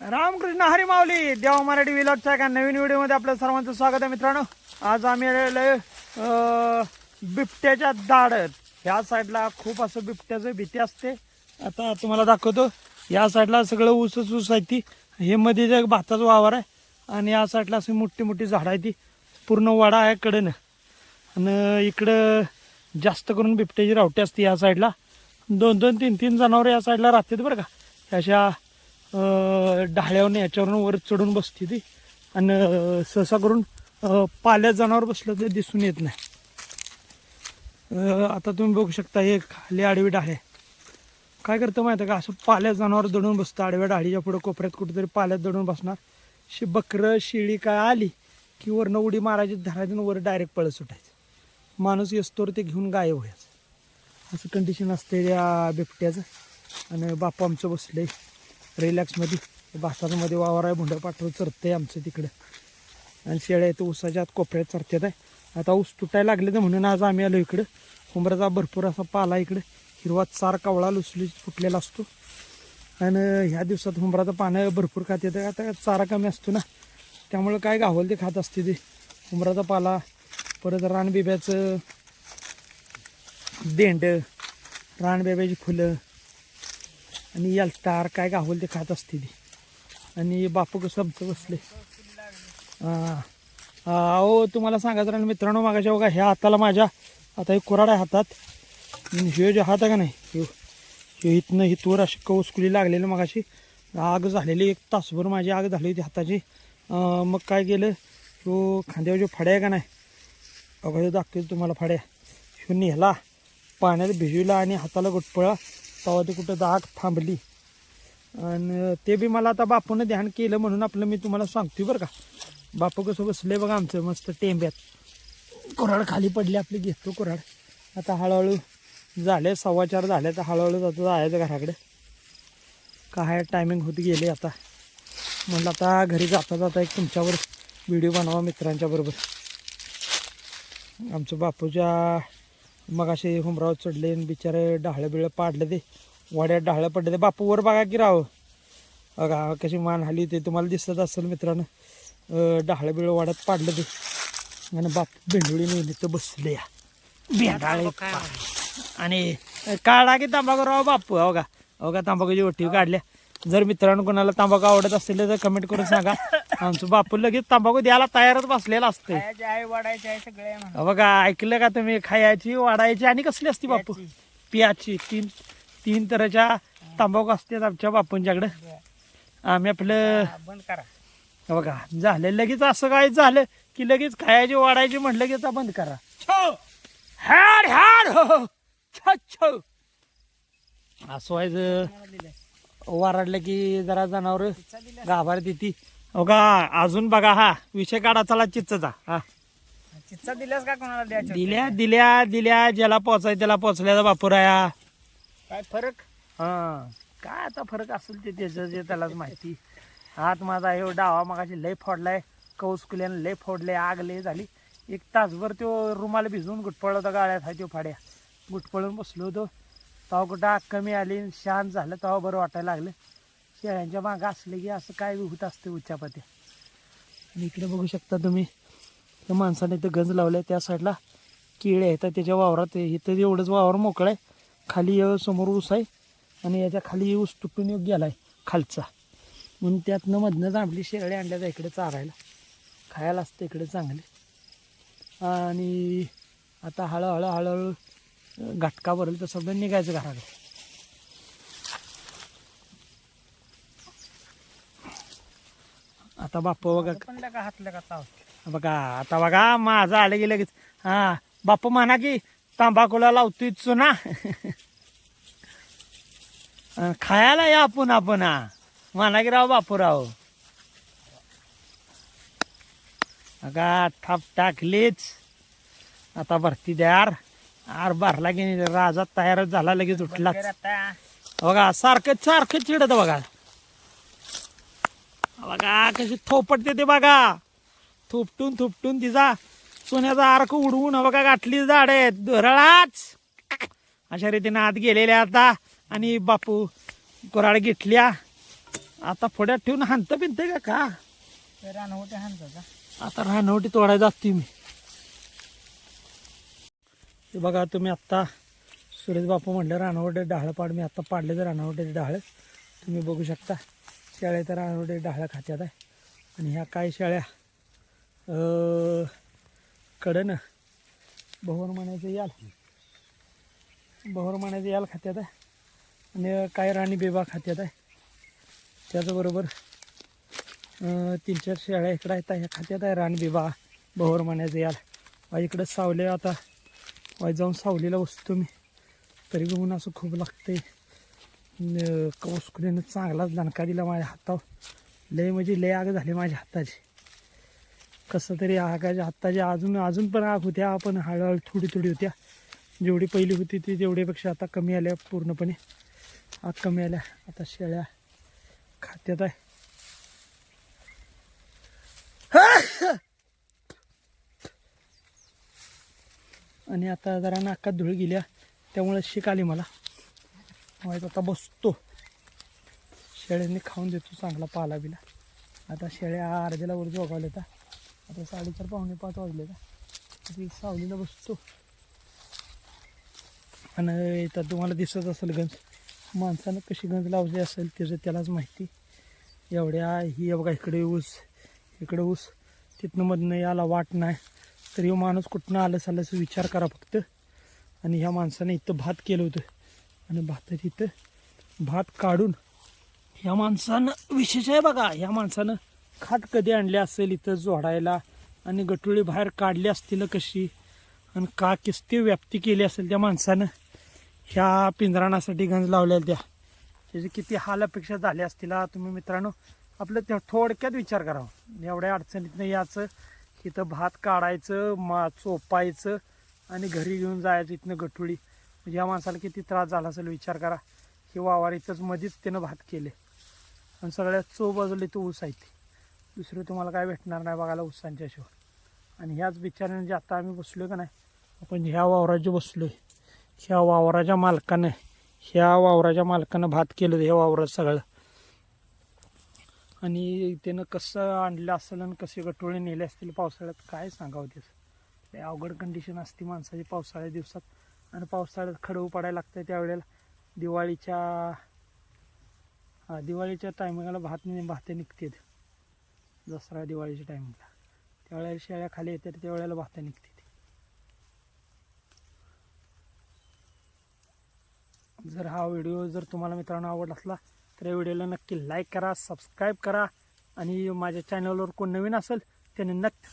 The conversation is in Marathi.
रामकृष्ण हरी माऊली देवा मराठी विलॉगच्या एका नवीन व्हिडिओमध्ये आपलं सर्वांचं स्वागत आहे मित्रांनो. आज आम्ही आलेलो आहे, बिबट्याच्या दाडत ह्या साईडला खूप असं बिबट्याचं भीती असते. आता तुम्हाला दाखवतो या साईडला सगळं ऊसच ऊस आहे ती. हे मध्ये जे भाताचा वावर आहे आणि या साईडला अशी मोठी मोठी झाडं आहे ती. पूर्ण वाडा आहे कडेनं. आणि इकडं जास्त करून बिबट्याची रावटी असते या साईडला. दोन दोन तीन तीन जनावरं या साईडला राहतात बरं का. अशा ढाळ्यावरून याच्यावरून वर चढून बसते ती. आणि सहसा करून पाल्या जनावर बसलं तर दिसून येत नाही. आता तुम्ही बघू शकता हे खाली आडवी डाळे काय करतं माहिती आहे का? असं पाल्या जनावर दडून बसतं. आडव्या डाळीच्या पुढं कोपऱ्यात कुठेतरी पाल्यात दडून बसणार. शे बकरं शिळी काय आली की वरनं उडी मारायची धरायची वर डायरेक्ट पळत सुटायचं. माणूस येस्तोवर ते घेऊन गायब व्हायचं. असं कंडिशन असते या बिबट्याचं. आणि बाप आमचं बसले रिलॅक्समध्ये भातामध्ये वावर आहे भुंडं पाठवून आहे आमचं तिकडं. आणि शेळ्या इथं ऊसाच्या आत कोपऱ्यात चरतात आहे. आता ऊस तुटायला लागले तर म्हणून आज आम्ही आलो इकडं. कोंबऱ्याचा भरपूर असा पाला इकडं. हिरवा चार कावळा लुसली फुटलेला असतो. आणि ह्या दिवसात हुंबराचं पानं भरपूर खात येतं आता चारा कमी असतो ना. त्यामुळं काय गावल ते खात असते ते. हुंबराचा पाला परत रानबिब्याचं देंड रानबिब्याची फुलं आणि यलतार काय गावल ते खात असते ती. आणि बापू कसं आमचं बसले. हां. अहो तुम्हाला सांगायचं राहिलं मित्रांनो मागाच्या बघा ह्या हाताला माझ्या आता हे कुराड आहे हातात. हे जे हात आहे का नाही हे ह्यो इथनं हितवर अशी कौसकुली लागलेलं मगाशी. आग झालेली एक तासभर माझी आग झाली होती हाताची. मग काय केलं तो खांद्यावर जो फड्या आहे का नाही बघा दाखवतो तुम्हाला फड्या. ह्यो नेला पाण्यात भिजविला आणि हाताला गुटपळा तेव्हा ते कुठं जाग थांबली. आणि ते बी मला आता बापूनं ध्यान केलं म्हणून आपलं मी तुम्हाला सांगतोय बरं का. बापू कसं बसले बघा आमचं मस्त टेंब्यात. कुऱ्हाड खाली पडली आपली घेतो कुऱ्हाड. आता हळूहळू झाले सव्वा चार झाले तर हळूहळू जातो जायचं घराकडे. काय टायमिंग होत गेले आता. म्हणलं आता घरी जाता जाता एक तुमच्यावर व्हिडिओ बनवा मित्रांच्या बरोबर. आमचं बापूच्या मग असे हुमरावर चढले आणि बिचारे डाहळं बिळं पाडले ते. वाड्यात डाहळं पडले ते. बापू वर बघा की राव. बघा कशी मान हली ते तुम्हाला दिसत असेल मित्रांनो. डाहळं बिळं वाड्यात पाडलं ते. आणि बापू भेंडोळी नेहमी बसले या. भेंडाळे आणि काढा की तांबाखू राव बापू. हो का तांबाखूची ओटी काढल्या. जर मित्रांनो कोणाला तांबाखू आवडत असेल तर कमेंट करून सांगा. आमचं बापू लगेच तांबाखू द्यायला तयारच बसलेला असते खायचे आहे वाढायचे आहे सगळे आहे म्हणा. बघा ऐकलं का तुम्ही? खायची वाढायची आणि कसली असती बापू? पियाची तीन तीन तऱ्हेच्या तांबाखू असतात आमच्या बापूंच्याकडे. आम्ही आपलं हा, बंद करा. हे बघा झालं लगेच असं काय झालं की लगेच खायची वाढायची म्हटलं की आता बंद करा. हॅड हॅड हो छ छ. असं व्हायचं. मला दिलंय. वराडलं की जरा जनावर गाभार देती. बघा अजून बघा हा. विषय काढा चला चिच्चचा हा. चिच्चा दिल्यास का कोणाला द्यायचं दिल्या दिल्या दिल्या ज्याला पोचाय त्याला पोचल्याचा बापुराया काय फरक? हा. काय आता फरक असेल ते त्याचं जे त्यालाच माहिती. हात माझा हे डावा मागाशी लय फोडलाय. कौस कुल्यानं लय फोडले आग लय झाली. एक तासभर तो रुमाला भिजवून गुटपळ होता गाळ्यात हाय तो फाड्या. गुटपळून बसलो होतो. तेव्हा कुठं आग कमी आली शांत झालं तेव्हा बरं वाटायला लागलं. शेळ्यांच्या मागं असलं की असं काय होत असते उच्चापात्या. आणि इकडे बघू शकता तुम्ही त्या माणसाने इथं गंज लावलाय त्या साईडला किळे आहेत त्याच्या वावरात इथं एवढंच वावर मोकळं आहे. खाली समोर ऊस आहे आणि याच्या खाली ऊस तुटून एक आहे खालचा. म्हणून त्यातनं मधनं आपली शेळ्या आणल्या जा इकडे चारायला. खायला असतं इकडे चांगले. आणि आता हळूहळू हळूहळू घाटका घटका भरेल तर सगळं निघायचं घराकडे. आता बाप्पा बघा पण चाव बघा आता बघा माझं आलं की लगेच. हा बाप्पा म्हणा की तांबाखूला लावतोय चुना. खायला या आपण आपण हा म्हणा की राव बापूराव. बघा थाप टाकलीच. आता भरती द्यार. आर भरला की नाही, राजा तयारच झाला लगेच उठला. बघा सारखं सारखं चिडत बघा. बघा कशी थोपटते ते बघा. थोपटून थोपटून तिचा सोन्याचा अर्क उडवून बघा गाठली झाड आहेत धरळाच. अशा रीतीने आत गेलेल्या आता आणि बापू कोराड घेतल्या. आता पुढ्यात ठेवून हाणतं बिनते का का? ते रानवटे हाणतात आता रानवटी तोडायला जाते मी. हे बघा तुम्ही आत्ता सुरेश बापू म्हणलं रानवटे डाळ पाड मी आत्ता पाडले तर रानवटे डाळ. तुम्ही बघू शकता. शेळ्या तर आरोडे डाळ खात्यात आहे. आणि ह्या काय शेळ्या? कडनं. बहुर म्हणायचं याल. भोवर म्हणायचं याल खात्यात आहे. आणि काय राणी बेबा खात्यात आहे. त्याचबरोबर तीन चार शेळ्या इकडं आहेत ह्या खात्यात आहे. रानबिबा बहोर म्हणायचं याल. वा इकडं सावले आता. वाय जाऊन सावलीला बसतो मी. तरी बघून असं खूप लागते कौसकुलीनं चांगलाच दणका दिला माझ्या हातावर. लय म्हणजे लय आग झाली माझ्या हाताची. कसं तरी आगाच्या हाताची अजून अजून पण आग होत्या पण हळूहळू थोडी थोडी होत्या. जेवढी पहिली होती ती तेवढीपेक्षा आता कमी आल्या पूर्णपणे. आग कमी आल्या. आता शेळ्या खात्यात आहे. आणि आता जरा नाकात धुळ गेल्या. त्यामुळे शिक आली मला. माहीत आता बसतो. शेळ्यांनी खाऊन देतो चांगला पाला बिला. आता शेळ्या अर्ध्याला वर जोगावल्या आता आता साडेचार पावणे पाच वाजले का ती सावलीला बसतो. आणि तर तुम्हाला दिसत असेल गंज. माणसानं कशी गंज लावली असेल त्याचं त्यालाच माहिती. एवढ्या ही बघा इकडे ऊस इकडे ऊस. तिथनं मधनं याला वाट नाही. तर ह्यो माणूस कुठनं आलं चालल्याचा विचार करा फक्त. आणि ह्या माणसाने इथं भात केलं होतं. आणि भातात इथं भात काढून ह्या माणसानं विशेष आहे बघा ह्या माणसानं खाट कधी आणले असेल इथं जोडायला आणि गटुळी बाहेर काढली असतील कशी आणि का किस्ती व्याप्ती केली असेल त्या माणसानं ह्या पिंजराणासाठी गंज लावलेल्या त्या. त्याचे किती हाल अपेक्षा झाल्या असतील हा तुम्ही मित्रांनो आपलं त्या थोडक्यात विचार करावा. एवढ्या अडचणीतनं याचं इथं भात काढायचं मा चोपायचं आणि घरी घेऊन जायचं इथनं गटोळी. म्हणजे या माणसाला किती त्रास झाला असेल विचार करा. हे वावर इथंच मध्येच त्यानं भात केले. आणि सगळ्यात चो बाजूला तो ऊस आहे ती. दुसरं तुम्हाला काय भेटणार नाही बघायला ऊसांच्या शिवाय. आणि ह्याच बिचाराने जे आता आम्ही बसलो का नाही आपण ह्या वावरात जे बसलो ह्या वावराच्या मालकानं ह्या वावराच्या मालकानं भात केलं ह्या वावरात सगळं. आणि त्यानं कसं आणलं असेल आणि कसे गटोळे नेले असतील पावसाळ्यात काय सांगावं त्याचं? लय अवघड कंडिशन असते माणसाची पावसाळ्या दिवसात. आणि पावसाळ्यात खडू पडायला लागतं त्यावेळेला. दिवाळीच्या हा दिवाळीच्या टायमिंगला भात भाते निघतात. दसरा दिवाळीच्या टायमिंगला त्यावेळेला शेळ्या खाली येतात त्यावेळेला भाते निघतात. जर हा व्हिडिओ जर तुम्हाला मित्रांनो आवडला असला तर या व्हिडिओला नक्की लाईक करा सबस्क्राईब करा आणि माझ्या चॅनलवर कोण नवीन असेल त्याने नक्की